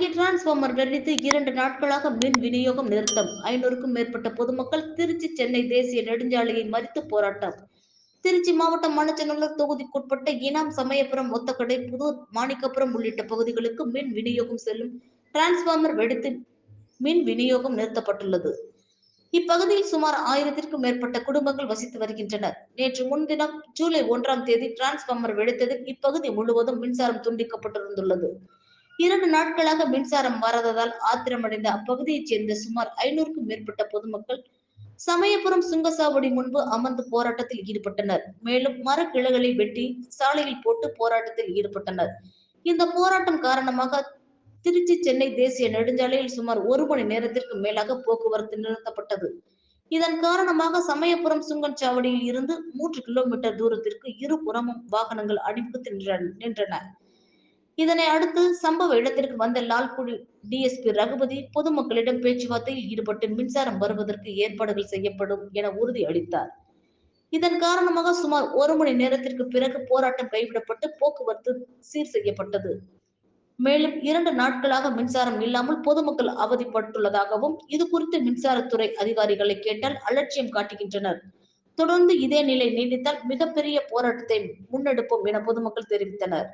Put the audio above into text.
அருகே டிரான்ஸ்பார்மர் வெடித்து இரண்டு நாட்களாக மின் விநியோகம் நிறுத்தம். ஐநூறுக்கும் மேற்பட்ட பொதுமக்கள் திருச்சி சென்னை தேசிய நெடுஞ்சாலையை மறித்து போராட்டம். திருச்சி மாவட்டம் மணச்சநல்லூர் தொகுதிக்குட்பட்ட இனாம் சமயபுரம் ஒத்தக்கடை புதூர் மாணிக்கபுரம் உள்ளிட்ட பகுதிகளுக்கு மின் விநியோகம் செல்லும் டிரான்ஸ்பார்மர் வெடித்து மின் விநியோகம் நிறுத்தப்பட்டுள்ளது. இப்பகுதியில் சுமார் ஆயிரத்திற்கும் மேற்பட்ட குடும்பங்கள் வசித்து வருகின்றனர். நேற்று முன்தினம் ஜூலை ஒன்றாம் தேதி டிரான்ஸ்பார்மர் வெடித்ததில் இப்பகுதி முழுவதும் மின்சாரம் துண்டிக்கப்பட்டிருந்துள்ளது. இரண்டு நாட்களாக மின்சாரம் வராததால் ஆத்திரமடைந்த அப்பகுதியைச் சேர்ந்த சுமார் ஐநூறுக்கும் மேற்பட்ட பொதுமக்கள் சமயபுரம் சுங்கசாவடி முன்பு அமர்ந்து போராட்டத்தில் ஈடுபட்டனர். மேலும் மரக்கிளைகளை வெட்டி சாலையில் போட்டு போராட்டத்தில் ஈடுபட்டனர். இந்த போராட்டம் காரணமாக திருச்சி சென்னை தேசிய நெடுஞ்சாலையில் சுமார் ஒரு மணி நேரத்திற்கு மேலாக போக்குவரத்து நிறுத்தப்பட்டது. இதன் காரணமாக சமயபுரம் சுங்கன் சாவடியில் இருந்து மூன்று கிலோமீட்டர் தூரத்திற்கு இருபுறமும் வாகனங்கள் அணிவகுத்து நின்றன. இதனை அடுத்து சம்பவ இடத்திற்கு வந்த லால்குடி டிஎஸ்பி ரகுபதி பொதுமக்களிடம் பேச்சுவார்த்தையில் ஈடுபட்டு மின்சாரம் வருவதற்கு ஏற்பாடுகள் செய்யப்படும் என உறுதி அளித்தார் இதன் காரணமாக சுமார் ஒரு மணி நேரத்திற்கு பிறகு போராட்டம் கைவிடப்பட்டு போக்குவரத்து சீர் செய்யப்பட்டது. மேலும் இரண்டு நாட்களாக மின்சாரம் இல்லாமல் பொதுமக்கள் அவதிப்பட்டுள்ளதாகவும் இது குறித்து மின்சாரத்துறை அதிகாரிகளை கேட்டால் அலட்சியம் காட்டுகின்றனர். தொடர்ந்து இதே நிலை நீடித்தால் மிகப்பெரிய போராட்டத்தை முன்னெடுப்போம் என பொதுமக்கள் தெரிவித்தனர்.